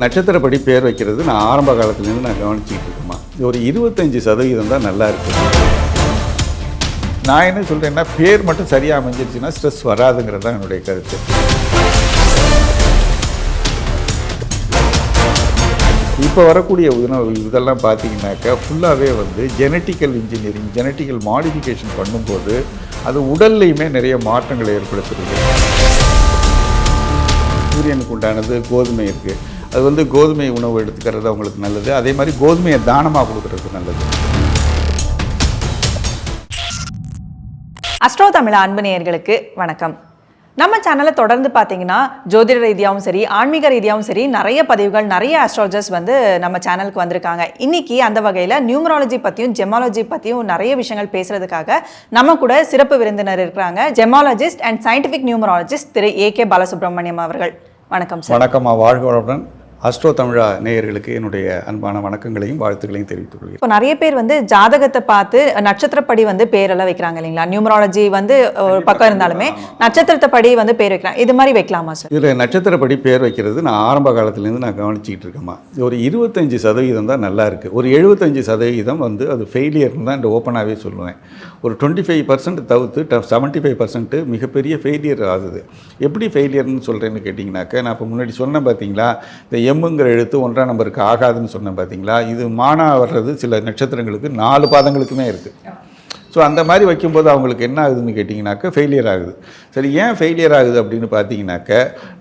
நட்சத்திரப்படி பேர் வைக்கிறது நான் ஆரம்ப காலத்துலேருந்து நான் கவனிச்சிக்கிட்டு இருக்கேம்மா. ஒரு இருபத்தஞ்சி சதவீதம் தான் நல்லா இருக்கு. நான் என்ன சொல்கிறேன்னா பேர் மட்டும் சரியாக அமைஞ்சிருச்சுன்னா ஸ்ட்ரெஸ் வராதுங்கிறது தான் என்னுடைய கருத்து. இப்போ வரக்கூடிய உணவு இதெல்லாம் பார்த்தீங்கன்னாக்கா ஃபுல்லாகவே வந்து ஜெனட்டிக்கல் இன்ஜினியரிங் ஜெனட்டிக்கல் மாடிஃபிகேஷன் பண்ணும்போது அது உடல்லையுமே நிறைய மாற்றங்களை ஏற்படுத்துறது சூரியனுக்கு உண்டானது கோதுமை இருக்குது அது வந்து கோதுமை உணவு எடுத்துக்கிறது அவங்களுக்கு நல்லது. அதே மாதிரி கோதுமையை தானமாக கொடுக்கறது நல்லது. அஸ்ட்ரோ தமிழ் அன்பு நேயர்களுக்கு வணக்கம். நம்ம சேனலை தொடர்ந்து பார்த்தீங்கன்னா ஜோதிட ரீதியாகவும் சரி ஆன்மீக ரீதியாகவும் சரி நிறைய பதிவுகள் நிறைய அஸ்ட்ராலஜர்ஸ் வந்து நம்ம சேனலுக்கு வந்திருக்காங்க. இன்னைக்கு அந்த வகையில் நியூமராலஜி பற்றியும் ஜெமாலஜி பற்றியும் நிறைய விஷயங்கள் பேசுறதுக்காக நம்ம கூட சிறப்பு விருந்தினர் இருக்கிறாங்க ஜெமாலஜிஸ்ட் அண்ட் சயின்டிஃபிக் நியூமராலஜிஸ்ட் திரு ஏ கே பாலசுப்ரமணியம் அவர்கள். வணக்கம் சார் வணக்கம்மா. வாழ்க வளமுடன். அஸ்ட்ரோ தமிழா நேயர்களுக்கு என்னுடைய அன்பான வணக்கங்களையும் வாழ்த்துக்களையும் தெரிவித்துக் கொள்கிறேன் இப்போ நிறைய பேர் வந்து ஜாதகத்தை பார்த்து நட்சத்திரப்படி வந்து பேரெல்லாம் வைக்கிறாங்க இல்லைங்களா? நியூமராலஜி வந்து ஒரு பக்கம் இருந்தாலுமே நட்சத்திரத்தைப்படி வந்து பேர் வைக்கிறாங்க இது மாதிரி வைக்கலாமா சார் இதில் நட்சத்திரப்படி பேர் வைக்கிறது நான் ஆரம்ப காலத்துலேருந்து நான் கவனிச்சிக்கிட்டு இருக்கேம்மா. ஒரு இருபத்தஞ்சி சதவீதம் தான் நல்லா இருக்குது ஒரு எழுபத்தஞ்சி சதவீதம் வந்து அது ஃபெயிலியர்னு தான் இந்த ஓப்பனாகவே சொல்லுவேன். ஒரு டுவெண்ட்டி ஃபைவ் பர்சன்ட் தவிர்த்து செவன்ட்டி ஃபைவ் பர்சன்ட் மிகப்பெரிய ஃபெயிலியர் ஆகுது. எப்படி ஃபெயிலியர்னு சொல்கிறேன்னு கேட்டிங்கனாக்கா நான் இப்போ முன்னாடி சொன்னேன் பார்த்தீங்களா இந்த எம்முங்கிற எழுத்து ஒன்றாம் நம்பருக்கு ஆகாதுன்னு சொன்னேன் பார்த்தீங்களா இது மானா வர்றது சில நட்சத்திரங்களுக்கு நாலு பாதங்களுக்குமே இருக்குது ஸோ அந்த மாதிரி வைக்கும்போது அவங்களுக்கு என்ன ஆகுதுன்னு கேட்டிங்கனாக்கா ஃபெயிலியர் ஆகுது. சரி ஏன் ஃபெயிலியர் ஆகுது அப்படின்னு பார்த்தீங்கன்னாக்க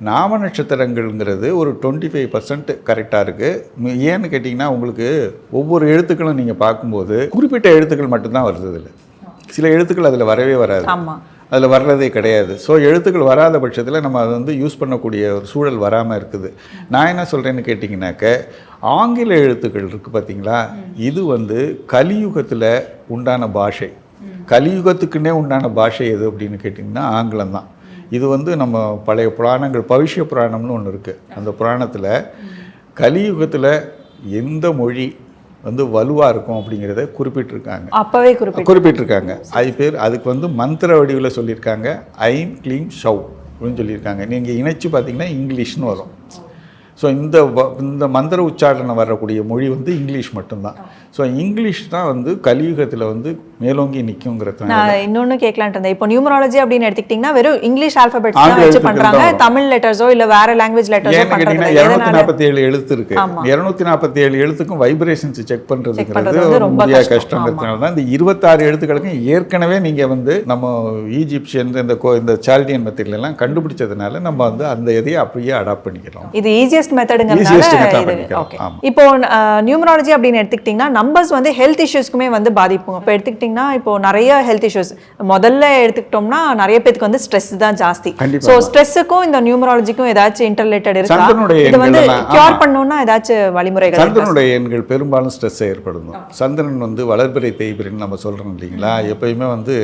நாம நட்சத்திரங்கள்ங்கிறது ஒரு டுவெண்ட்டி ஃபைவ் பர்சன்ட் கரெக்டாக இருக்குது ஏன்னு கேட்டிங்கன்னா உங்களுக்கு ஒவ்வொரு எழுத்துக்களும் நீங்கள் பார்க்கும்போது குறிப்பிட்ட எழுத்துக்கள் மட்டும்தான் வருது இதில் சில எழுத்துக்கள் அதில் வரவே வராது. ஆமாம் அதில் வர்றதே கிடையாது. ஸோ எழுத்துக்கள் வராத பட்சத்தில் நம்ம அதை வந்து யூஸ் பண்ணக்கூடிய ஒரு சூழல் வராமல் இருக்குது. நான் என்ன சொல்கிறேன்னு கேட்டிங்கனாக்க ஆங்கில எழுத்துக்கள் இருக்குது பார்த்தீங்களா இது வந்து கலியுகத்தில் உண்டான பாஷை. கலியுகத்துக்குன்னே உண்டான பாஷை எது அப்படின்னு கேட்டிங்கன்னா ஆங்கிலம் தான். இது வந்து நம்ம பழைய புராணங்கள் பவிஷ்ய புராணம்னு ஒன்று இருக்குது அந்த புராணத்தில் கலியுகத்தில் எந்த மொழி வந்து வலுவாக இருக்கும் அப்படிங்கிறத குறிப்பிட்டிருக்காங்க. அப்பவே குறிப்பிட்டு குறிப்பிட்டிருக்காங்க. அது பேர் அதுக்கு வந்து மந்திர வடிவில் சொல்லியிருக்காங்க. ஐம் க்ளீம் ஷவ் அப்படின்னு சொல்லியிருக்காங்க. நீங்கள் இணைச்சு பார்த்தீங்கன்னா இங்கிலீஷ்னு வரும். ஸோ இந்த இந்த மந்திர உச்சாரணை வரக்கூடிய மொழி வந்து இங்கிலீஷ் மட்டும்தான் ஸோ இங்கிலீஷ் தான் வந்து கலியுகத்தில் வந்து மேலோங்கி நிற்குங்கிறது நான் இன்னொன்னு கேட்கலான்ட்டு இருந்தேன் இப்போ நியூமராலஜி அப்படின்னு எடுத்துக்கிட்டீங்கன்னா வெறும் இங்கிலீஷ் ஆங்கில வச்சு வரும். தமிழ் லெட்டர்ஸோ இல்ல வேற லாங்குவேஜ் லெட்டர்ஸோ இல்ல. இரநூத்தி நாற்பத்தி ஏழு எழுத்து இருக்கு. இரநூத்தி நாற்பத்தி ஏழு எழுத்துக்கும் வைப்ரேஷன்ஸ் செக் பண்ணுறதுங்கிறது ரொம்ப. கஷ்டங்கிறதுனால தான் இந்த இருபத்தாறு எழுத்துக்களுக்கும் ஏற்கனவே நீங்கள் வந்து நம்ம ஈஜிப்சியன் இந்த கோ இந்த சால்டியன் மெத்தட்ல எல்லாம் கண்டுபிடிச்சதுனால நம்ம வந்து அந்த இதையே அப்படியே அடாப்ட் பண்ணிக்கிறோம் இது ஈஸியஸ்ட் மெத்தடுங்கிறதுனால. ஓகே ஆமா. இப்போ நியூமராலஜி அப்படின்னு எடுத்துக்கிட்டிங்கன்னா நம்பர்ஸ் வந்து ஹெல்த் இஷ்யூஸ்க்குமே வந்து பாதிப்புங்க இப்போ எடுத்துக்கிட்டிங்கன்னா இப்போ நிறைய ஹெல்த் இஷ்யூஸ் முதல்ல எடுத்துக்கிட்டோம்னா நிறைய பேருக்கு வந்து ஸ்ட்ரெஸ் தான் ஜாஸ்தி. ஸோ ஸ்ட்ரெஸ்ஸுக்கும் இந்த நியூமராலஜிக்கும் ஏதாச்சும் இன்டர்லேட்டட் இருக்கா இது வந்து கியூர். பண்ணணும்னா ஏதாச்சும் வழிமுறைகள்? சந்திரனுடைய எண்கள் பெரும்பாலும் ஸ்ட்ரெஸ்ஸை ஏற்படுத்தும் சந்திரன் வந்து வளர்பிறை தேய்பிரைன்னு நம்ம சொல்கிறோம் இல்லைங்களா எப்பயுமே வந்து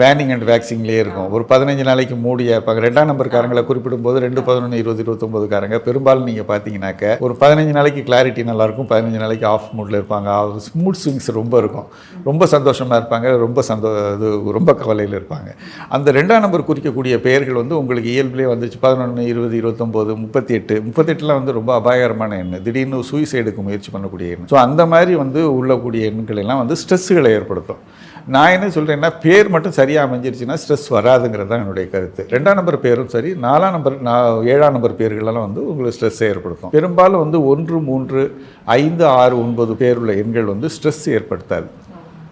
வேனிங் அண்ட் வேக்சிங்லேயே இருக்கும். ஒரு பதினஞ்சு நாளைக்கு மூடியாக இருப்பாங்க ரெண்டாம் நம்பர்காரங்களை குறிப்பிடும்போது ரெண்டு பதினொன்று இருபது இருபத்தொம்போதுக்காரங்க. பெரும்பாலும் நீங்கள் பார்த்தீங்கன்னாக்க ஒரு பதினஞ்சு நாளைக்கு கிளாரிட்டி நல்லாயிருக்கும் பதினஞ்சு நாளைக்கு ஆஃப் மூடில் இருப்பாங்க. ஸ்மூத் ஸ்விங்ஸ் ரொம்ப இருக்கும். ரொம்ப சந்தோஷமாக இருப்பாங்க ரொம்ப சந்தோ இது ரொம்ப கவலையில் இருப்பாங்க. அந்த ரெண்டாம் நம்பர் குறிக்கக்கூடிய பெயர்கள் வந்து உங்களுக்கு இயல்பிலே வந்துச்சு. பதினொன்று இருபது இருபத்தொம்போது முப்பத்தி எட்டு முப்பத்தெட்டுலாம் வந்து ரொம்ப அபாயகரமான எண் திடீர்னு சூசைடுக்கு முயற்சி பண்ணக்கூடிய எண் ஸோ அந்த மாதிரி வந்து உள்ளக்கூடிய எண்கள் எல்லாம் வந்து ஸ்ட்ரெஸ்ஸுகளை ஏற்படுத்தும். நான் என்ன சொல்கிறேன்னா பேர் மட்டும் சரியாக அமைஞ்சிருச்சுன்னா ஸ்ட்ரெஸ் வராதுங்கிறது தான் என்னுடைய கருத்து. ரெண்டாம் நம்பர் பேரும் சரி நாலாம் நம்பர் நான் ஏழாம் நம்பர் பேர்களெல்லாம் வந்து உங்களுக்கு ஸ்ட்ரெஸ்ஸை ஏற்படுத்தும். பெரும்பாலும் வந்து ஒன்று மூன்று ஐந்து ஆறு ஒன்பது பேருள்ள எண்கள் வந்து ஸ்ட்ரெஸ் ஏற்படுத்தாது.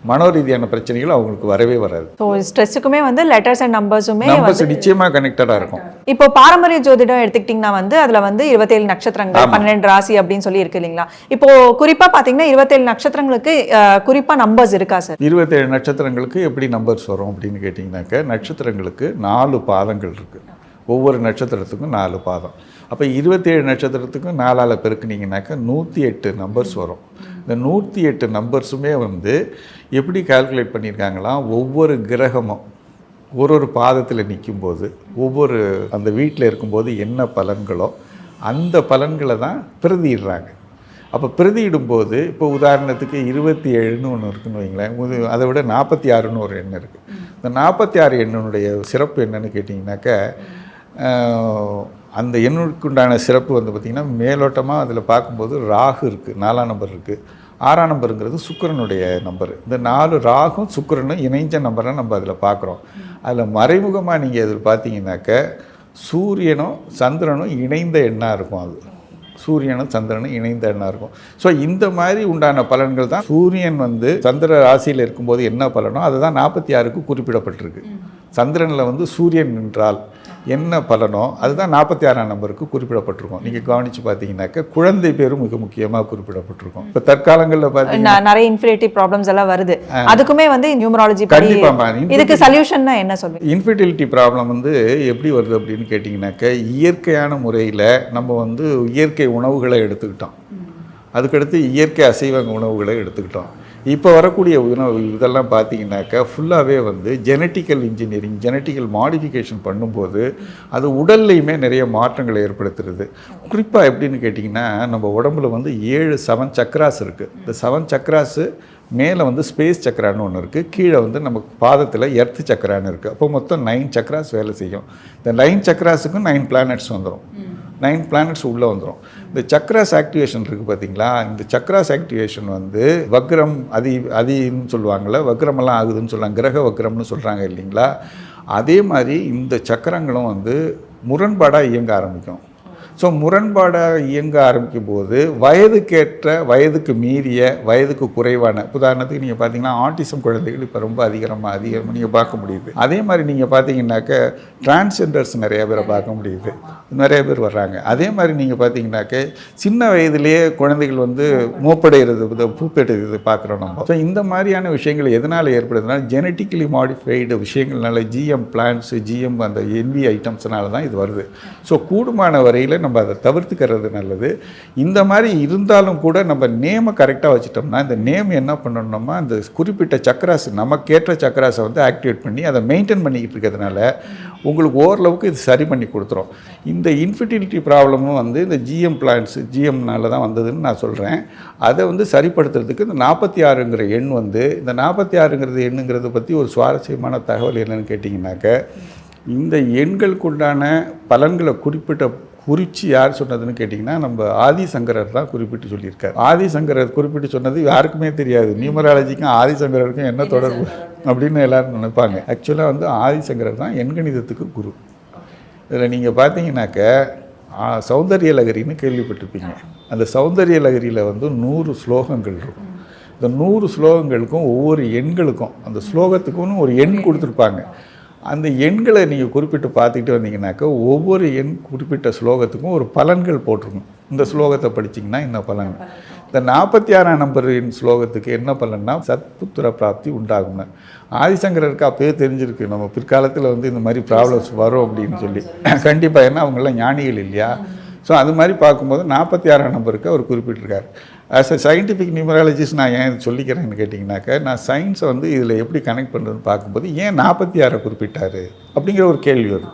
மனோரீதியான பிரச்சனைகள் அவங்களுக்கு வரவே வராது. ஸோ ஸ்ட்ரெஸ்ஸுக்குமே வந்து லெட்டர்ஸ் அண்ட் நம்பர்ஸுமே நம்பர்ஸ் நிச்சயமாக கனெக்டடாக இருக்கும். இப்போ பாரம்பரிய ஜோதிடம் எடுத்துக்கிட்டிங்கன்னா வந்து அதுல வந்து இருபத்தேழு நட்சத்திரங்கள் பன்னெண்டு ராசி அப்படின்னு சொல்லி இருக்கு இல்லைங்களா? இப்போ குறிப்பா பாத்தீங்கன்னா இருபத்தேழு நட்சத்திரங்களுக்கு அஹ், குறிப்பா நம்பர்ஸ் இருக்கா சார் இருபத்தேழு நட்சத்திரங்களுக்கு எப்படி நம்பர்ஸ் வரும் அப்படின்னு கேட்டிங்கனாக்க நட்சத்திரங்களுக்கு நாலு பாதங்கள் இருக்குது ஒவ்வொரு நட்சத்திரத்துக்கும் நாலு பாதம். அப்போ இருபத்தேழு நட்சத்திரத்துக்கும் நாலால் பெருக்குனிங்கனாக்கா நூற்றி எட்டு நம்பர்ஸ் வரும். இந்த நூற்றி எட்டு நம்பர்ஸுமே வந்து எப்படி கால்குலேட் பண்ணியிருக்காங்களாம் ஒவ்வொரு கிரகமும் ஒரு ஒரு பாதத்தில் நிற்கும்போது ஒவ்வொரு அந்த வீட்டில் இருக்கும்போது என்ன பலன்களோ அந்த பலன்களை தான் பிரதியிடுறாங்க. அப்போ பிரதியிடும்போது இப்போ உதாரணத்துக்கு இருபத்தி ஏழுன்னு ஒன்று இருக்குன்னு வைங்களேன் அதை விட நாற்பத்தி ஆறுன்னு ஒரு எண்ணம் இருக்குது இந்த நாற்பத்தி ஆறு எண்ணினுடைய சிறப்பு என்னன்னு கேட்டிங்கனாக்கா அந்த எண்ணுக்குண்டான சிறப்பு வந்து பார்த்திங்கன்னா மேலோட்டமாக அதில் பார்க்கும்போது ராகு இருக்குது நாலாம் நம்பர் இருக்குது ஆறாம் நம்பருங்கிறது சுக்கிரனுடைய நம்பர். இந்த நாலு ராகும் சுக்கிரனும் இணைஞ்ச நம்பரை நம்ம அதில் பார்க்குறோம். அதில் மறைமுகமாக நீங்கள் அதில் பார்த்தீங்கன்னாக்க சூரியனும் சந்திரனும் இணைந்த எண்ணாக இருக்கும் அது. சூரியனும் சந்திரனும் இணைந்த எண்ணாக இருக்கும். ஸோ இந்த மாதிரி உண்டான பலன்கள் தான் சூரியன் வந்து சந்திர ராசியில் இருக்கும்போது என்ன பலனோ அதுதான் நாற்பத்தி ஆறுக்கு குறிப்பிடப்பட்டிருக்கு. சந்திரனில் வந்து சூரியன் நின்றால் என்ன பலனோ அதுதான் நாற்பத்தி ஆறாம் நம்பருக்கு குறிப்பிடப்பட்டிருக்கும். நீங்கள் கவனித்து பார்த்தீங்கன்னாக்க குழந்தை பேரும் மிக முக்கியமாக குறிப்பிடப்பட்டிருக்கும். இப்போ தற்காலங்களில் பார்த்தீங்கன்னா நிறைய இன்ஃபினிட்டி ப்ராப்ளம்ஸ் எல்லாம் வருது. அதுக்குமே வந்து நியூமராலஜி படி கண்டிப்பாம்மா. இதுக்கு சொல்யூஷன்னா என்ன சொல்லுவீங்க? இன்ஃபர்டிலிட்டி ப்ராப்ளம் வந்து எப்படி வருது அப்படின்னு கேட்டிங்கனாக்க இயற்கையான முறையில் நம்ம வந்து இயற்கை உணவுகளை எடுத்துக்கிட்டோம். அதுக்கடுத்து இயற்கை அசைவ உணவுகளை எடுத்துக்கிட்டோம். இப்போ வரக்கூடிய உணவு இதெல்லாம் பார்த்தீங்கன்னாக்கா ஃபுல்லாகவே வந்து ஜெனட்டிக்கல் இன்ஜினியரிங் ஜெனட்டிக்கல் மாடிஃபிகேஷன் பண்ணும்போது அது உடல்லையுமே நிறைய மாற்றங்களை ஏற்படுத்துறது. குறிப்பாக எப்படின்னு கேட்டிங்கன்னா நம்ம உடம்புல வந்து ஏழு செவன் சக்ராஸ் இருக்குது இந்த செவன் சக்ராஸு மேலே வந்து ஸ்பேஸ் சக்கரான்னு ஒன்று இருக்குது கீழே வந்து நமக்கு பாதத்தில் எர்த் சக்கரான்னு இருக்குது அப்போ மொத்தம் நைன் சக்ராஸ் வேலை செய்யும். இந்த நைன் சக்ராஸுக்கும் நைன் பிளானட்ஸ் வந்துடும் நைன் பிளானட்ஸ் உள்ளே வந்துடும் இந்த சக்ராஸ் ஆக்டிவேஷன் இருக்குது பார்த்தீங்களா இந்த சக்ராஸ் ஆக்டிவேஷன் வந்து வக்ரம் அதி அதின்னு சொல்லுவாங்கள்ல வக்ரமெல்லாம் ஆகுதுன்னு சொல்லுவாங்க கிரக வக்ரம்னு சொல்கிறாங்க இல்லைங்களா? அதே மாதிரி இந்த சக்கரங்களும் வந்து முரண்பாடாக இயங்க ஆரம்பிக்கும். ஸோ முரண்பாடாக இயங்க ஆரம்பிக்கும் போது வயதுக்கேற்ற வயதுக்கு மீறிய வயதுக்கு குறைவான உதாரணத்துக்கு நீங்கள் பார்த்தீங்கன்னா ஆட்டிசம் குழந்தைகள் இப்போ ரொம்ப அதிகமாக அதிகமாக நீங்கள் பார்க்க முடியுது. அதே மாதிரி நீங்கள் பார்த்தீங்கன்னாக்க டிரான்ஸ்ஜெண்டர்ஸ் நிறைய பேரை பார்க்க முடியுது. நிறைய பேர் வர்றாங்க. அதே மாதிரி நீங்கள் பார்த்தீங்கன்னாக்க சின்ன வயதிலேயே குழந்தைகள் வந்து மூப்படைகிறது பூப்பெடுகிறது பார்க்குறோம் நம்ம. ஸோ இந்த மாதிரியான விஷயங்கள் எதனால் ஏற்படுதுன்னா ஜெனட்டிக்கலி மாடிஃபைடு விஷயங்கள்னால ஜிஎம் பிளான்ஸு ஜிஎம் அந்த என்வி ஐட்டம்ஸ்னால தான் இது வருது. ஸோ கூடுமான வரையில் நம்ம அதை தவிர்த்துக்கிறது நல்லது. இந்த மாதிரி இருந்தாலும் கூட நம்ம நேமை கரெக்டாக வச்சுட்டோம்னா இந்த நேம் என்ன பண்ணணும்னா அந்த குறிப்பிட்ட சக்கராஸ் நமக்கேற்ற சக்கராஸை வந்து ஆக்டிவேட் பண்ணி அதை மெயின்டைன் பண்ணிக்கிட்டு இருக்கிறதுனால உங்களுக்கு ஓரளவுக்கு இது சரி பண்ணி கொடுத்துரும். இந்த இன்ஃபர்டிலிட்டி ப்ராப்ளமும் வந்து இந்த ஜிஎம் பிளான்ஸ் ஜிஎம்னால தான் வந்ததுன்னு நான் சொல்கிறேன் அதை வந்து சரிப்படுத்துறதுக்கு இந்த நாற்பத்தி ஆறுங்கிற எண் வந்து இந்த நாற்பத்தி ஆறுங்கிறது எண்ணுங்கிறத பற்றி ஒரு சுவாரஸ்யமான தகவல் என்னென்னு கேட்டிங்கனாக்க இந்த எண்களுக்குண்டான பலன்களை குறிப்பிட்ட குறித்து யார் சொன்னதுன்னு கேட்டிங்கன்னா நம்ம ஆதிசங்கரர் தான் குறிப்பிட்டு சொல்லியிருக்காரு. ஆதிசங்கரர் குறிப்பிட்டு சொன்னது யாருக்குமே தெரியாது. நியூமராலஜிக்கும் ஆதிசங்கரருக்கும் என்ன தொடர்பு அப்படின்னு எல்லாரும் நினைப்பாங்க. ஆக்சுவலாக வந்து ஆதிசங்கரர் தான் எண்கணிதத்துக்கு குரு. இதில் நீங்கள் பார்த்தீங்கன்னாக்க சௌந்தரிய லகரின்னு கேள்விப்பட்டிருப்பீங்க. அந்த சௌந்தரிய லகரியில் வந்து நூறு ஸ்லோகங்கள் இருக்கும். இந்த நூறு ஸ்லோகங்களுக்கும் ஒவ்வொரு எண்களுக்கும் அந்த ஸ்லோகத்துக்கும் ஒரு எண் கொடுத்துருப்பாங்க. அந்த எண்களை நீங்கள் குறிப்பிட்டு பார்த்துக்கிட்டு வந்தீங்கன்னாக்கா ஒவ்வொரு எண் குறிப்பிட்ட ஸ்லோகத்துக்கும் ஒரு பலன்கள் போட்டிருக்கும். இந்த ஸ்லோகத்தை படிச்சிங்கன்னா என்ன பலன்? இந்த நாற்பத்தி ஆறாம் நம்பரின் ஸ்லோகத்துக்கு என்ன பலன்னா சத்புத்திர பிராப்தி உண்டாகும்னா. ஆதிசங்கரருக்கு அப்போயே தெரிஞ்சிருக்கு நம்ம பிற்காலத்தில் வந்து இந்த மாதிரி ப்ராப்ளம்ஸ் வரும் அப்படின்னு சொல்லி. கண்டிப்பாக ஏன்னா அவங்கெல்லாம் ஞானிகள் இல்லையா? ஸோ அது மாதிரி பார்க்கும்போது நாற்பத்தி ஆறாம் நம்பருக்கு அவர் குறிப்பிட்டிருக்காரு. ஆஸ் அ சயின்டிஃபிக் நியூமராலஜிஸ்ட் நான் ஏன் சொல்லிக்கிறேன்னு கேட்டிங்கனாக்கா நான் சயின்ஸை வந்து இதில் எப்படி கனெக்ட் பண்ணுறதுன்னு பார்க்கும்போது ஏன் நாற்பத்தி ஆறை குறிப்பிட்டார்? அப்படிங்கிற ஒரு கேள்வி வருது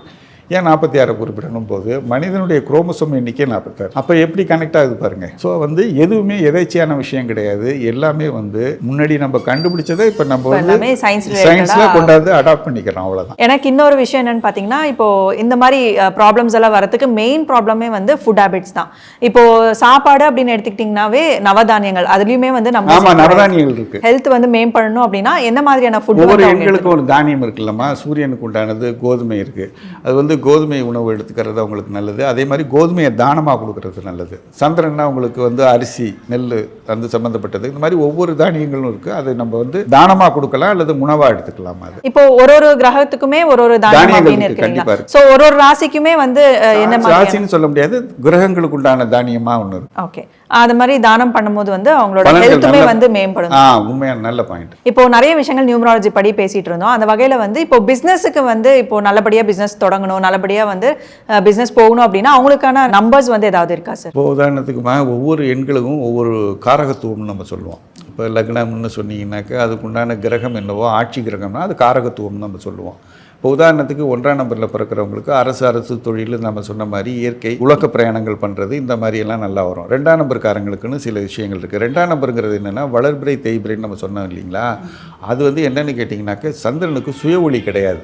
ஏன் நாற்பத்தி ஆறை குறிப்பிடணும் போது மனிதனுடைய குரோமோசோம் எண்ணிக்கை நாற்பத்தாறு அப்போ எப்படி கனெக்ட் ஆகுது பாருங்க. ஸோ வந்து எதுவுமே எதேச்சியான விஷயம் கிடையாது. எல்லாமே வந்து முன்னாடி நம்ம கண்டுபிடிச்சதை இப்போ நம்ம வந்து சயின்ஸில் கொண்டாந்து அடாப்ட் பண்ணிக்கிறோம் அவ்வளோதான் எனக்கு இன்னொரு விஷயம் என்னன்னு பார்த்தீங்கன்னா இப்போ இந்த மாதிரி ப்ராப்ளம்ஸ் எல்லாம் வரதுக்கு மெயின் ப்ராப்ளமே வந்து ஃபுட் ஹேபிட்ஸ் தான். இப்போ சாப்பாடு அப்படின்னு எடுத்துக்கிட்டிங்கனாவே நவதானியங்கள். அதுலயுமே வந்து நம்ம ஆமாம் நவதானியங்கள் இருக்கு. ஹெல்த் வந்து மேம்படணும் அப்படின்னா என்ன மாதிரியான ஃபுட் ஒவ்வொரு எண்களுக்கும் ஒரு தானியம் இருக்குல்லம்மா. சூரியனுக்கு உண்டானது கோதுமை இருக்குது அது வந்து கோதுமை உணவு எடுத்துக்கிறது அவங்களுக்கு நல்லது. அதே மாதிரி கோதுமையை தானமாக கொடுக்கறது நல்லது. சந்திரன்னா உங்களுக்கு வந்து அரிசி நெல் அந்த சம்மந்தப்பட்டது இந்த மாதிரி ஒவ்வொரு தானியங்களும் இருக்குது அதை நம்ம வந்து தானமாக கொடுக்கலாம் அல்லது உணவாக எடுத்துக்கலாம் அது? இப்போ ஒரு ஒரு கிரகத்துக்குமே ஒரு ஒரு தானியம் தானியங்கள் அப்படின்னு இருக்கு, இருக்கிறீங்களா கண்டிப்பா இருக்கு. சோ ஒரு ஒரு ராசிக்குமே வந்து என்ன ராசின்னு சொல்ல முடியாது. கிரகங்களுக்கு உண்டான தானியமாக ஒன்று இருக்கு. ஓகே அது மாதிரி தானம் பண்ணும்போது வந்து அவங்களோட ஹெல்த்துமே வந்து மேம்படும். ஆ உண்மையான நல்ல பாயிண்ட் இப்போ நிறைய விஷயங்கள் நியூமராலஜி படி பேசிட்டு இருந்தோம். அந்த வகையில வந்து இப்போ பிசினஸுக்கு வந்து இப்போ நல்லபடியா பிசினஸ் தொடங்கணும் நல்லபடியா வந்து பிசினஸ் போகணும் அப்படின்னா அவங்களுக்கான நம்பர்ஸ் வந்து ஏதாவது இருக்கா சார் இப்போ உதாரணத்துக்குமா ஒவ்வொரு எண்களுக்கும் ஒவ்வொரு காரகத்துவம்னு நம்ம சொல்லுவோம். இப்போ லக்னம்னு சொன்னீங்கன்னாக்கா அதுக்குண்டான கிரகம் என்னவோ ஆட்சி கிரகம்னா அது காரகத்துவம்னு நம்ம சொல்லுவோம். இப்போ உதாரணத்துக்கு ஒன்றாம் நம்பரில் பிறக்கிறவங்களுக்கு அரசு அரசு தொழில் நம்ம சொன்ன மாதிரி இயற்கை உலக பிரயாணங்கள் பண்ணுறது இந்த மாதிரியெல்லாம் நல்லா வரும். ரெண்டாம் நம்பர்காரங்களுக்குன்னு சில விஷயங்கள் இருக்குது ரெண்டாம் நம்பருங்கிறது என்னென்னா வளர்பிறை தேய்பிரைன்னு நம்ம சொன்னோம் இல்லைங்களா? அது வந்து என்னென்னு கேட்டிங்கனாக்க சந்திரனுக்கு சுய ஒளி கிடையாது.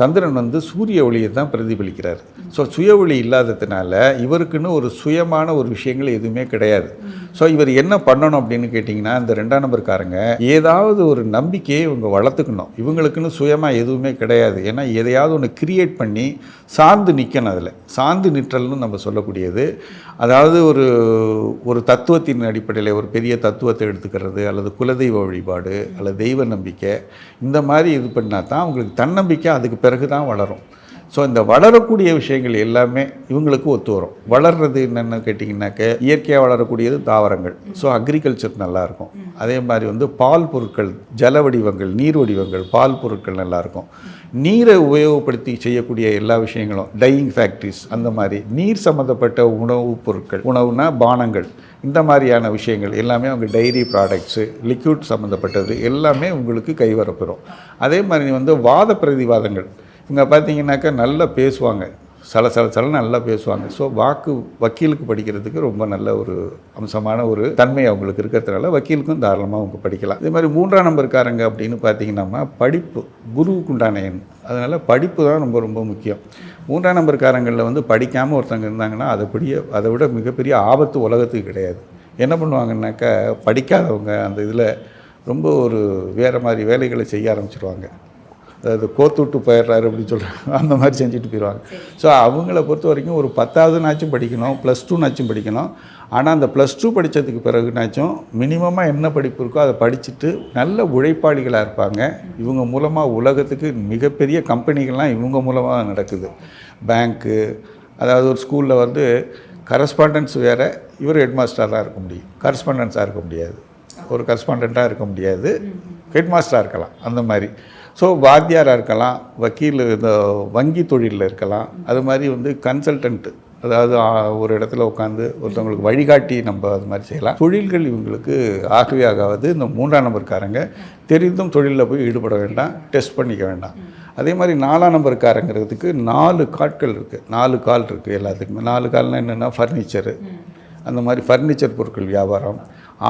சந்திரன் வந்து சூரிய ஒளியை தான் பிரதிபலிக்கிறார். ஸோ சுய ஒளி இல்லாததுனால இவருக்குன்னு ஒரு சுயமான ஒரு விஷயங்கள் எதுவுமே கிடையாது. ஸோ இவர் என்ன பண்ணணும் அப்படின்னு கேட்டிங்கன்னா இந்த ரெண்டாம் நம்பர்காரங்க ஏதாவது ஒரு நம்பிக்கையை இவங்க வளர்த்துக்கணும். இவங்களுக்குன்னு சுயமாக எதுவுமே கிடையாது. ஏன்னா எதையாவது ஒன்று கிரியேட் பண்ணி சார்ந்து நிற்கணும் அதில். சார்ந்து நிற்றல்னு நம்ம சொல்லக்கூடியது. அதாவது ஒரு ஒரு தத்துவத்தின் அடிப்படையில் ஒரு பெரிய தத்துவத்தை எடுத்துக்கிறது அல்லது குலதெய்வ வழிபாடு அல்லது தெய்வ நம்பிக்கை இந்த மாதிரி இது பண்ணால் தான் அவங்களுக்கு தன்னம்பிக்கை அதுக்கு பிறகு தான் வளரும். ஸோ இந்த வளரக்கூடிய விஷயங்கள் எல்லாமே இவங்களுக்கு ஒத்து வரும். வளர்றது என்னென்னு கேட்டிங்கனாக்க இயற்கையாக வளரக்கூடியது தாவரங்கள். ஸோ அக்ரிகல்ச்சர் நல்லாயிருக்கும். அதே மாதிரி வந்து பால் பொருட்கள் ஜல வடிவங்கள் நீர் வடிவங்கள் பால் பொருட்கள் நல்லாயிருக்கும். நீரை உபயோகப்படுத்தி செய்யக்கூடிய எல்லா விஷயங்களும் டையிங் ஃபேக்ட்ரிஸ் அந்த மாதிரி நீர் சம்மந்தப்பட்ட உணவுப் பொருட்கள் உணவுனா பானங்கள் இந்த மாதிரியான விஷயங்கள் எல்லாமே அவங்க டைரி ப்ராடக்ட்ஸு லிக்யூட் சம்மந்தப்பட்டது எல்லாமே உங்களுக்கு கைவரப்பெறும். அதே மாதிரி வந்து வாத பிரதிவாதங்கள். இவங்க பார்த்தீங்கன்னாக்கா நல்லா பேசுவாங்க. சல சல சல நல்லா பேசுவாங்க. ஸோ வாக்கு வக்கீலுக்கு படிக்கிறதுக்கு ரொம்ப நல்ல ஒரு அம்சமான ஒரு தன்மை அவங்களுக்கு இருக்கிறதுனால வக்கீலுக்கும் தாராளமாக அவங்க படிக்கலாம். இதே மாதிரி மூன்றாம் நம்பர்காரங்க அப்படின்னு பார்த்தீங்கன்னா படிப்பு குருவுக்கு உண்டான எண். அதனால் படிப்பு தான் ரொம்ப ரொம்ப முக்கியம். மூன்றாம் நம்பர்காரங்களில் வந்து படிக்காமல் ஒருத்தங்க இருந்தாங்கன்னா அதை பெரிய அதை விட மிகப்பெரிய ஆபத்து உலகத்துக்கு கிடையாது. என்ன பண்ணுவாங்கன்னாக்கா படிக்காதவங்க அந்த இதில் ரொம்ப ஒரு வேறு மாதிரி வேலைகளை செய்ய ஆரம்பிச்சிருவாங்க. அதாவது கோத்து விட்டு போயிடுறாரு அப்படின்னு சொல்கிறாங்க அந்த மாதிரி செஞ்சுட்டு போயிடுவாங்க. ஸோ அவங்கள பொறுத்த வரைக்கும் ஒரு பத்தாவதுனாச்சும் படிக்கணும் ப்ளஸ் டூனாச்சும் படிக்கணும். ஆனால் அந்த ப்ளஸ் டூ படித்ததுக்கு பிறகுனாச்சும் மினிமமாக என்ன படிப்பு இருக்கோ அதை படிச்சுட்டு நல்ல உழைப்பாளிகளாக இருப்பாங்க. இவங்க மூலமாக உலகத்துக்கு மிகப்பெரிய கம்பெனிகள்லாம் இவங்க மூலமாக நடக்குது. பேங்க்கு அதாவது ஒரு ஸ்கூலில் வந்து கரஸ்பாண்டன்ஸ் வேறு இவர் ஹெட்மாஸ்டராக இருக்க முடியும். கரஸ்பாண்டன்ஸாக இருக்க முடியாது. ஒரு கரஸ்பாண்டண்ட்டாக இருக்க முடியாது. ஹெட்மாஸ்டராக இருக்கலாம். அந்த மாதிரி. ஸோ வாத்தியாராக இருக்கலாம் வக்கீல் இந்த வங்கி தொழிலில் இருக்கலாம். அது மாதிரி வந்து கன்சல்டன்ட்டு அதாவது ஒரு இடத்துல உட்காந்து ஒருத்தவங்களுக்கு வழிகாட்டி நம்ம அது மாதிரி செய்யலாம். தொழில்கள் இவங்களுக்கு ஆகவே ஆகாது. இந்த மூன்றாம் நம்பர்காரங்க தெரிந்தும் தொழிலில் போய் ஈடுபட வேண்டாம் டெஸ்ட் பண்ணிக்க வேண்டாம். அதே மாதிரி நாலாம் நம்பர்காரங்கிறதுக்கு நாலு காட்கள் இருக்குது நாலு கால் இருக்குது எல்லாத்துக்குமே. நாலு கால்னால் என்னென்னா ஃபர்னிச்சரு அந்த மாதிரி ஃபர்னிச்சர் பொருட்கள் வியாபாரம்.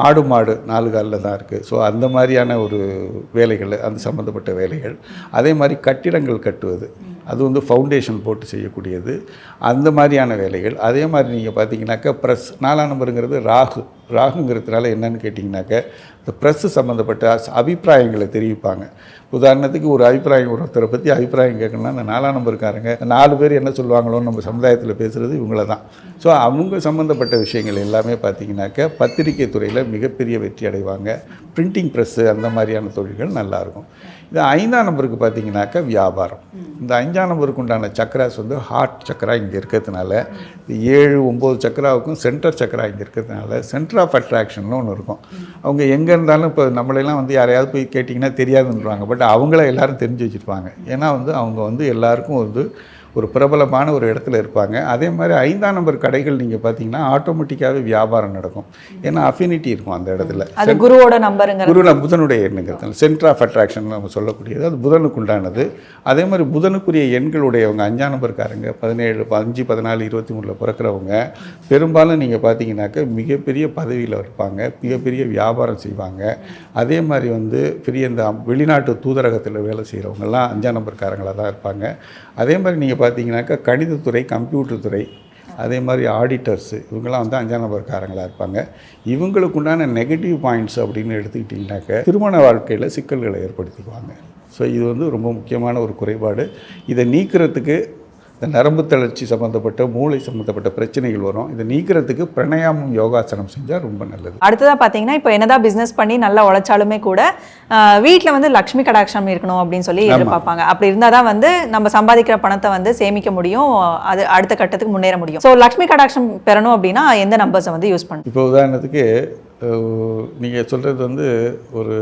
ஆடு மாடு நாலு காலில் தான் இருக்குது ஸோ அந்த மாதிரியான ஒரு வேலைகள் அந்த சம்மந்தப்பட்ட வேலைகள். அதே மாதிரி கட்டிடங்கள் கட்டுவது. அது வந்து ஃபவுண்டேஷன் போட்டு செய்யக்கூடியது. அந்த மாதிரியான வேலைகள். அதே மாதிரி நீங்கள் பார்த்தீங்கன்னாக்கா ப்ரெஸ் நாலாம் நம்பருங்கிறது ராகு. ராகுங்கிறதுனால என்னன்னு கேட்டிங்கனாக்க இந்த ப்ரெஸ்ஸு சம்மந்தப்பட்ட அபிப்பிராயங்களை தெரிவிப்பாங்க. உதாரணத்துக்கு ஒரு அபிப்பிராயம் ஒருத்தரை பற்றி அபிப்பிராயம் கேட்கணும்னா அந்த நாலாம் நம்பருக்காரங்க நாலு பேர் என்ன சொல்லுவாங்களோன்னு நம்ம சமுதாயத்தில் பேசுகிறது இவங்கள தான் ஸோ அவங்க சம்மந்தப்பட்ட விஷயங்கள் எல்லாமே பார்த்தீங்கன்னாக்க பத்திரிகை துறையில் மிகப்பெரிய வெற்றி அடைவாங்க. பிரிண்டிங் ப்ரெஸ்ஸு அந்த மாதிரியான தொழில்கள் நல்லாயிருக்கும் இது ஐந்தாம் நம்பருக்கு பார்த்தீங்கன்னாக்கா வியாபாரம். இந்த அஞ்சாம் நம்பருக்கு உண்டான சக்கராஸ் வந்து ஹார்ட் சக்கரா இங்கே இருக்கிறதுனால ஏழு ஒம்பது சக்கராவுக்கும் சென்டர் சக்கரா இங்கே இருக்கிறதுனால சென்டர் ஆஃப் அட்ராக்ஷன்னு ஒன்று இருக்கும். அவங்க எங்கே இருந்தாலும் இப்போ நம்மளெல்லாம் வந்து யாரையாவது போய் கேட்டிங்கன்னா தெரியாதுன்றாங்க. பட் அவங்கள எல்லாரும் தெரிஞ்சு வச்சுருப்பாங்க. ஏன்னா வந்து அவங்க வந்து எல்லாருக்கும் வந்து ஒரு பிரபலமான ஒரு இடத்துல இருப்பாங்க. அதே மாதிரி ஐந்தாம் நம்பர் கடைகள் நீங்கள் பார்த்தீங்கன்னா ஆட்டோமேட்டிக்காகவே வியாபாரம் நடக்கும். ஏன்னா அஃபினிட்டி இருக்கும் அந்த இடத்துல. அது குருவோட நம்பருங்கிற குருல புதனுடைய எண்ணுங்கிறது. சென்டர் ஆஃப் அட்ராக்ஷன் நம்ம சொல்லக்கூடியது. அது புதனுக்கு உண்டானது. அதே மாதிரி புதனுக்குரிய எண்களுடையவங்க அஞ்சாம் நம்பர்காரங்க பதினேழு அஞ்சு பதினாலு இருபத்தி மூணில் பிறக்கிறவங்க பெரும்பாலும் நீங்கள் பார்த்தீங்கன்னாக்க மிகப்பெரிய பதவியில் இருப்பாங்க. மிகப்பெரிய வியாபாரம் செய்வாங்க. அதே மாதிரி வந்து பெரிய இந்த வெளிநாட்டு தூதரகத்தில் வேலை செய்கிறவங்கெல்லாம் அஞ்சாம் நம்பர்காரங்களாக தான் இருப்பாங்க. அதே மாதிரி நீங்கள் பார்த்தீங்கன்னாக்கா கணிதத்துறை கம்ப்யூட்டர் துறை அதே மாதிரி ஆடிட்டர்ஸு இவங்கெல்லாம் வந்து அஞ்சாம் நம்பர்காரங்களாக இருப்பாங்க. இவங்களுக்கு உண்டான நெகட்டிவ் பாயிண்ட்ஸ் அப்படின்னு எடுத்துக்கிட்டிங்கனாக்க திருமண வாழ்க்கையில் சிக்கல்களை ஏற்படுத்திக்குவாங்க. ஸோ இது வந்து ரொம்ப முக்கியமான ஒரு குறைபாடு. இதை நீக்கிறதுக்கு இந்த நரம்பு தளர்ச்சி சம்மந்தப்பட்ட மூளை சம்மந்தப்பட்ட பிரச்சனைகள் வரும். இதை நீக்கிறதுக்கு பிரணயாமம் யோகாசனம் செஞ்சால் ரொம்ப நல்லது. அடுத்ததா பாத்தீங்கன்னா இப்போ என்னதான் பிசினஸ் பண்ணி நல்லா உழைச்சாலுமே கூட வீட்டில் வந்து லக்ஷ்மி கடாட்சம் இருக்கணும் அப்படின்னு சொல்லி எதிர்பார்ப்பாங்க. அப்படி இருந்தால் தான் வந்து நம்ம சம்பாதிக்கிற பணத்தை வந்து சேமிக்க முடியும் அது அடுத்த கட்டத்துக்கு முன்னேற முடியும். ஸோ லக்ஷ்மி கடாட்சம் பெறணும் அப்படின்னா எந்த நம்பர்ஸை வந்து யூஸ் பண்ணணும்? இப்போ உதாரணத்துக்கு நீங்கள் சொல்கிறது வந்து ஒரு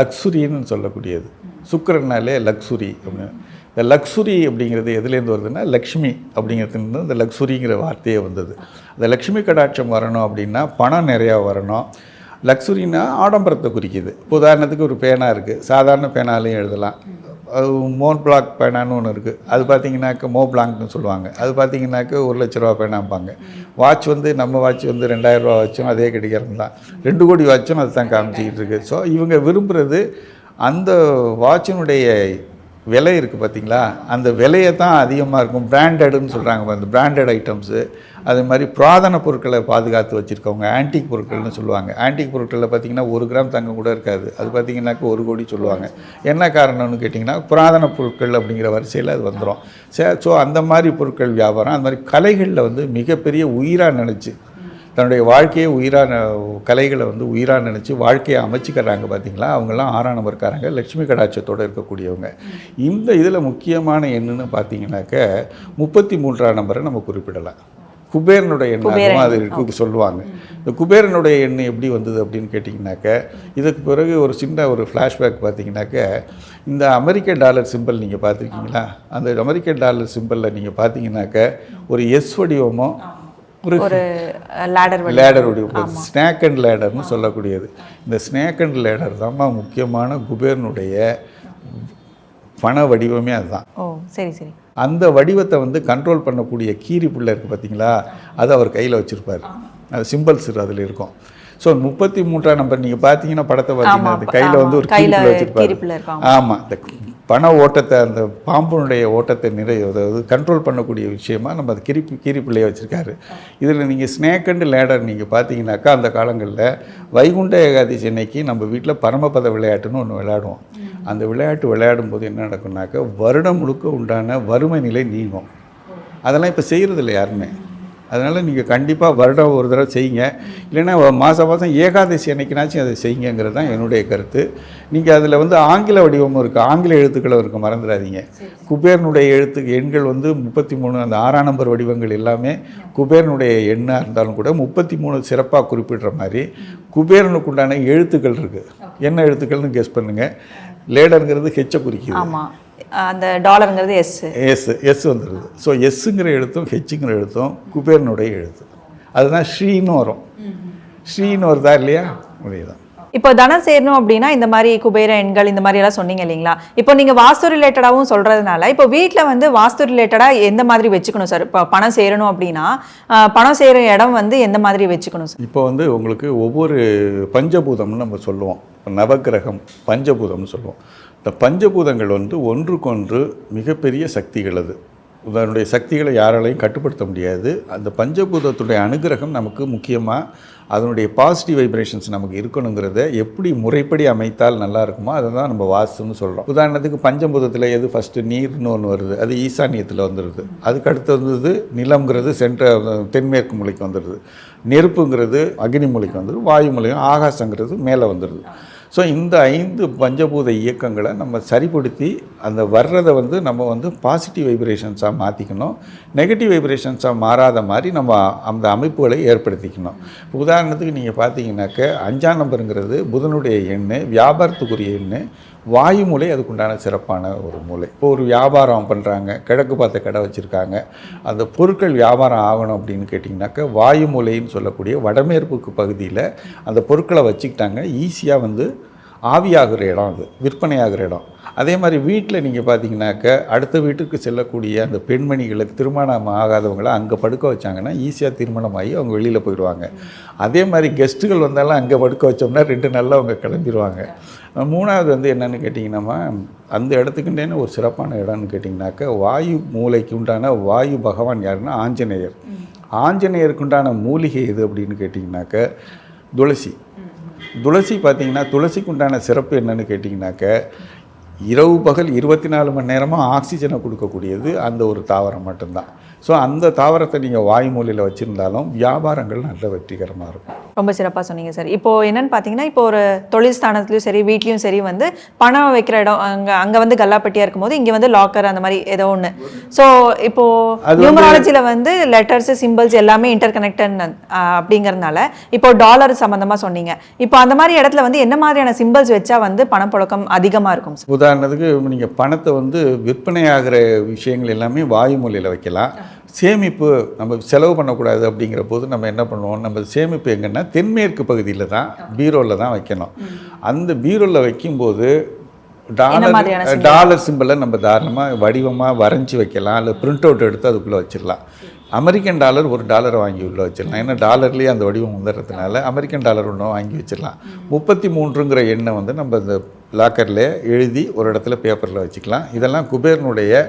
லக்ஸுரின்னு சொல்லக்கூடியது. சுக்கிரனாலே லக்ஸுரி அப்படின்னு. இந்த லக்ஸுரி அப்படிங்கிறது எதுலேருந்து வருதுன்னா லக்ஷ்மி அப்படிங்கிறதுலேருந்து இந்த லக்ஸுரிங்கிற வார்த்தையே வந்தது. அந்த லக்ஷ்மி கடாட்சம் வரணும் அப்படின்னா பணம் நிறையா வரணும். லக்ஸுரின்னா ஆடம்பரத்தை குறிக்குது. இப்போ உதாரணத்துக்கு ஒரு பேனா இருக்குது சாதாரண பேனாலையும் எழுதலாம். மோன் பிளாக் பேனான்னு ஒன்று இருக்குது அது பார்த்தீங்கன்னாக்க மோ பிளாங்க்னு சொல்லுவாங்க. அது பார்த்தீங்கன்னாக்க ஒரு லட்ச ரூபா பேனாம்பாங்க. வாட்ச் வந்து நம்ம வாட்ச் வந்து ரெண்டாயிரம் ரூபா வாட்சும் அதே கிடைக்கிறது தான். ரெண்டு கோடி வாட்சும் அது தான் காமிச்சிக்கிட்டு இருக்குது ஸோ இவங்க விரும்புகிறது அந்த வாட்சினுடைய விலை இருக்குது பார்த்தீங்களா? அந்த விலையை தான் அதிகமாக இருக்கும். பிராண்டடுன்னு சொல்கிறாங்க அந்த பிராண்டட் ஐட்டம்ஸு அது மாதிரி புராதன பொருட்களை பாதுகாத்து வச்சுருக்கவங்க ஆன்டிக் பொருட்கள்னு சொல்லுவாங்க. ஆன்டிக் பொருட்களில் பார்த்தீங்கன்னா ஒரு கிராம் தங்கம் கூட இருக்காது. அது பார்த்திங்கனாக்கா ஒரு கோடி சொல்லுவாங்க. என்ன காரணம்னு கேட்டிங்கன்னா புராதன பொருட்கள் அப்படிங்கிற வரிசையில் அது வந்துடும் சே ஸோ அந்த மாதிரி பொருட்கள் வியாபாரம் அந்த மாதிரி கலைகளில் வந்து மிகப்பெரிய உயிராக நினச்சி தன்னுடைய வாழ்க்கையை உயிராக கலைகளை வந்து உயிராக நினச்சி வாழ்க்கையை அமைச்சிக்கிறாங்க பார்த்தீங்களா அவங்கெல்லாம் ஆறாம் நம்பர்காரங்க லட்சுமி கடாட்சத்தோடு இருக்கக்கூடியவங்க. இந்த இதில் முக்கியமான எண்ணுன்னு பார்த்தீங்கன்னாக்க முப்பத்தி மூன்றாம் நம்பரை நம்ம குறிப்பிடலாம். குபேரனுடைய எண்ணாகவும் அது இருக்கு சொல்லுவாங்க. இந்த குபேரனுடைய எண்ணம் எப்படி வந்தது அப்படின்னு கேட்டிங்கனாக்க இதுக்கு பிறகு ஒரு சின்ன ஒரு ஃப்ளாஷ்பேக் பார்த்தீங்கன்னாக்க இந்த அமெரிக்க டாலர் சிம்பிள் நீங்கள் பார்த்துருக்கீங்களா அந்த அமெரிக்க டாலர் சிம்பிளில் நீங்கள் பார்த்தீங்கன்னாக்க ஒரு எஸ் வடிவமோ ஒரு லேடர் லேடர் வடிவம். ஸ்நாக் அண்ட் லேடர்னு சொல்லக்கூடியது. இந்த ஸ்நாக் அண்ட் லேடர் தான்மா முக்கியமான குபேரனுடைய பண வடிவமே அதுதான். ஓ சரி சரி. அந்த வடிவத்தை வந்து கண்ட்ரோல் பண்ணக்கூடிய கீரி புள்ள இருக்குது பார்த்தீங்களா அது அவர் கையில் வச்சுருப்பார். அது சிம்பிள்ஸ் அதில் இருக்கும். ஸோ முப்பத்தி மூன்றாம் நம்பர் நீங்கள் பார்த்தீங்கன்னா படத்தை பார்த்தீங்கன்னா கையில் வந்து ஒரு கீரி வச்சுருப்பாரு. கீரிப்புள்ள இருக்கும். ஆமாம் இந்த பண ஓட்டத்தை அந்த பாம்புனுடைய ஓட்டத்தை நிறை அதாவது கண்ட்ரோல் பண்ணக்கூடிய விஷயமா நம்ம அது கிரிப்பு கிரிப்பிள்ளையே வச்சுருக்காரு. இதில் நீங்கள் ஸ்னேக் அண்ட் லேடர் நீங்கள் பார்த்தீங்கன்னாக்கா அந்த காலங்களில் வைகுண்ட ஏகாதசி அன்னைக்கு நம்ம வீட்டில் பரமபத விளையாட்டுன்னு ஒன்று விளையாடுவோம். அந்த விளையாட்டு விளையாடும் போது என்ன நடக்கும்னாக்கா வருடம் முழுக்க உண்டான வறுமை நிலை நீங்கும். அதெல்லாம் இப்போ செய்கிறதில்ல யாருமே. அதனால் நீங்கள் கண்டிப்பாக வருடம் ஒரு தடவை செய்யுங்க. இல்லைன்னா மாதம் மாதம் ஏகாதசி அன்னைக்குனாச்சும் அதை செய்யுங்கிறது தான் என்னுடைய கருத்து. நீங்கள் அதில் வந்து ஆங்கில வடிவமும் இருக்குது ஆங்கில எழுத்துக்களும் இருக்குது மறந்துடாதீங்க. குபேரனுடைய எழுத்து எண்கள் வந்து முப்பத்தி மூணு அந்த ஆறாம் நம்பர் வடிவங்கள் எல்லாமே குபேரனுடைய எண்ணாக இருந்தாலும் கூட முப்பத்தி மூணு சிறப்பாக குறிப்பிடுற மாதிரி குபேரனுக்கு உண்டான எழுத்துக்கள் இருக்குது என்ன எழுத்துக்கள்னு கெஸ் பண்ணுங்கள் லேடருங்கிறது ஹெச்சை குறிக்குது. அந்த டாலருங்கிறது எஸ் எஸ் எஸ் வந்துடுது ஸோ எஸ்ஸுங்கிற எழுத்தும் ஹெச்சுங்கிற எழுத்தும் குபேரனுடைய எழுத்து. அதுதான் ஸ்ரீன்னு வரும். ஸ்ரீன்னு வருதா இல்லையா? அதேதான். இப்போ தனம் சேரணும் அப்படின்னா இந்த மாதிரி குபேர எண்கள் இந்த மாதிரி எல்லாம் சொன்னீங்க இல்லைங்களா? இப்போ நீங்க வாஸ்து ரிலேட்டடாகவும் சொல்றதுனால இப்போ வீட்டில் வந்து வாஸ்து ரிலேட்டடா எந்த மாதிரி வச்சுக்கணும் சார் இப்போ பணம் சேரணும் அப்படின்னா பணம் சேர இடம் வந்து எந்த மாதிரி வச்சுக்கணும் சார் இப்போ வந்து உங்களுக்கு ஒவ்வொரு பஞ்சபூதம்னு நம்ம சொல்லுவோம். இப்ப நவக்கிரகம் பஞ்சபூதம்னு சொல்லுவோம். இந்த பஞ்சபூதங்கள் வந்து ஒன்றுக்கொன்று மிகப்பெரிய சக்திகள் அது அதனுடைய சக்திகளை யாராலையும் கட்டுப்படுத்த முடியாது. அந்த பஞ்சபூதத்துடைய அனுகிரகம் நமக்கு முக்கியமாக அதனுடைய பாசிட்டிவ் வைப்ரேஷன்ஸ் நமக்கு இருக்கணுங்கிறத எப்படி முறைப்படி அமைத்தால் நல்லா இருக்குமோ அதை தான் நம்ம வாஸ்துன்னு சொல்கிறோம் உதாரணத்துக்கு பஞ்சபூதத்தில் எது ஃபஸ்ட்டு நீர்னு ஒன்று வருது அது ஈசானியத்தில் வந்துடுது அதுக்கு அடுத்து வந்தது நிலம்ங்கிறது சென்ற தென்மேற்கு மூலைக்கு வந்துடுது நெருப்புங்கிறது அக்னி மூலைக்கு வந்துடுது வாயு மூலையும் ஆகாசங்கிறது மேலே வந்துடுது ஸோ இந்த ஐந்து பஞ்சபூத இயக்கங்களை நம்ம சரிப்படுத்தி அந்த வர்றதை வந்து நம்ம வந்து பாசிட்டிவ் வைப்ரேஷன்ஸாக மாற்றிக்கணும் நெகட்டிவ் வைப்ரேஷன்ஸாக மாறாத மாதிரி நம்ம அந்த அமைப்புகளை ஏற்படுத்திக்கணும். இப்போ உதாரணத்துக்கு நீங்கள் பார்த்தீங்கன்னாக்க அஞ்சாம் நம்பருங்கிறது புதனுடைய எண்ணு வியாபாரத்துக்குரிய எண்ணு வாயு மூலை அதுக்குண்டான சிறப்பான ஒரு மூலை இப்போ ஒரு வியாபாரம் பண்ணுறாங்க கிழக்கு பார்த்த கடை வச்சுருக்காங்க. அந்த பொருட்கள் வியாபாரம் ஆகணும் அப்படின்னு கேட்டிங்கனாக்கா வாயு மூலைன்னு சொல்லக்கூடிய வடமேற்புக்கு பகுதியில் அந்த பொருட்களை வச்சுக்கிட்டாங்க. ஈஸியாக வந்து ஆவியாகிற இடம் அது விற்பனையாகிற இடம். அதே மாதிரி வீட்டில் நீங்கள் பார்த்தீங்கன்னாக்க அடுத்த வீட்டுக்கு செல்லக்கூடிய அந்த பெண்மணிகளுக்கு திருமணம் ஆகாதவங்கள அங்கே படுக்க வச்சாங்கன்னா ஈஸியாக திருமணமாகி அவங்க வெளியில் போயிடுவாங்க. அதே மாதிரி கெஸ்ட்டுகள் வந்தாலும் அங்கே படுக்க வச்சோம்னா ரெண்டு நாளில் அவங்க கிளம்பிடுவாங்க. மூணாவது வந்து என்னென்னு கேட்டிங்கன்னா அந்த இடத்துக்குண்டேன்னு ஒரு சிறப்பான இடம்னு கேட்டிங்கனாக்க வாயு மூளைக்கு உண்டான வாயு பகவான் யாருன்னா ஆஞ்சநேயர். ஆஞ்சநேயருக்கு உண்டான மூலிகை எது அப்படின்னு கேட்டிங்கனாக்க துளசி. துளசி பார்த்தீங்கன்னா துளசிக்கு உண்டான சிறப்பு என்னன்னு கேட்டிங்கனாக்க இரவு பகல் இருபத்தி நாலு மணி நேரமாக ஆக்சிஜனை கொடுக்கக்கூடியது அந்த ஒரு தாவரம் மட்டும்தான். ஸோ அந்த தாவரத்தை நீங்கள் வாயுமூலையில் வச்சுருந்தாலும் வியாபாரங்கள் நல்ல வெற்றிகரமாக இருக்கும். ரொம்ப சிறப்பாக சொன்னீங்க சார். இப்போ என்னன்னு பார்த்தீங்கன்னா இப்போ ஒரு தொழில் ஸ்தானத்துலையும் சரி வீட்லேயும் சரி வந்து பணம் வைக்கிற இடம் அங்கே அங்கே வந்து கல்லாப்பட்டியாக இருக்கும்போது இங்கே வந்து லாக்கர் அந்த மாதிரி ஏதோ ஒன்று ஸோ இப்போ அது வந்து- நியூமராலஜியில் வந்து லெட்டர்ஸ் சிம்பிள்ஸ் எல்லாமே இன்டர் கனெக்டட் அப்படிங்கறதுனால இப்போ டாலர் சம்மந்தமாக சொன்னீங்க. இப்போ அந்த மாதிரி இடத்துல வந்து என்ன மாதிரியான சிம்பிள்ஸ் வச்சா வந்து பணப்புழக்கம் அதிகமாக இருக்கும் உதாரணத்துக்கு நீங்கள் பணத்தை வந்து விற்பனையாகிற விஷயங்கள் எல்லாமே வாயுமூலையில் வைக்கலாம். சேமிப்பு நம்ம செலவு பண்ணக்கூடாது அப்படிங்கிற போது நம்ம என்ன பண்ணுவோம்? நம்ம சேமிப்பு எங்கன்னா தென்மேற்கு பகுதியில் தான் பீரோவில் தான் வைக்கணும். அந்த பீரோவில் வைக்கும்போது டாலர்? டாலர் சிம்பிளை நம்ம தாராளமாக வடிவமாக வரைஞ்சி வைக்கலாம். இல்லை பிரிண்ட் அவுட் எடுத்து அதுக்குள்ளே வச்சிடலாம். அமெரிக்கன் டாலர் ஒரு டாலரை வாங்கி உள்ளே வச்சிடலாம். ஏன்னா டாலர்லேயே அந்த வடிவம் வந்துடுறதுனால அமெரிக்கன் டாலர் ஒன்று வாங்கி வச்சிடலாம். முப்பத்தி மூன்றுங்கிற எண்ணை வந்து நம்ம இந்த லாக்கரில் எழுதி ஒரு இடத்துல பேப்பரில் வச்சுக்கலாம். இதெல்லாம் குபேரனுடைய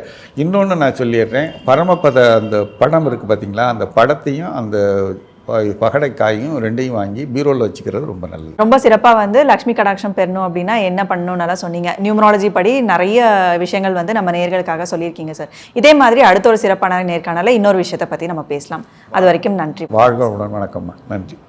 இன்னொன்று நான் சொல்லிடுறேன். பரமபத அந்த படம் இருக்குது பார்த்தீங்களா அந்த படத்தையும் அந்த பகடைக்காயும் ரெண்டையும் வாங்கி பீரோவில் வச்சுக்கிறது ரொம்ப நல்லது. ரொம்ப சிறப்பாக வந்து லக்ஷ்மி கடாட்சம் பெறணும் அப்படின்னா என்ன பண்ணணும் நல்லா சொன்னீங்க. நியூமராலஜி படி நிறைய விஷயங்கள் வந்து நம்ம நேர்களுக்காக சொல்லியிருக்கீங்க சார். இதே மாதிரி அடுத்த ஒரு சிறப்பான நேர்காணல இன்னொரு விஷயத்தை பற்றி நம்ம பேசலாம். அது வரைக்கும் நன்றி. வாழ்க உடன் வணக்கம்மா நன்றி.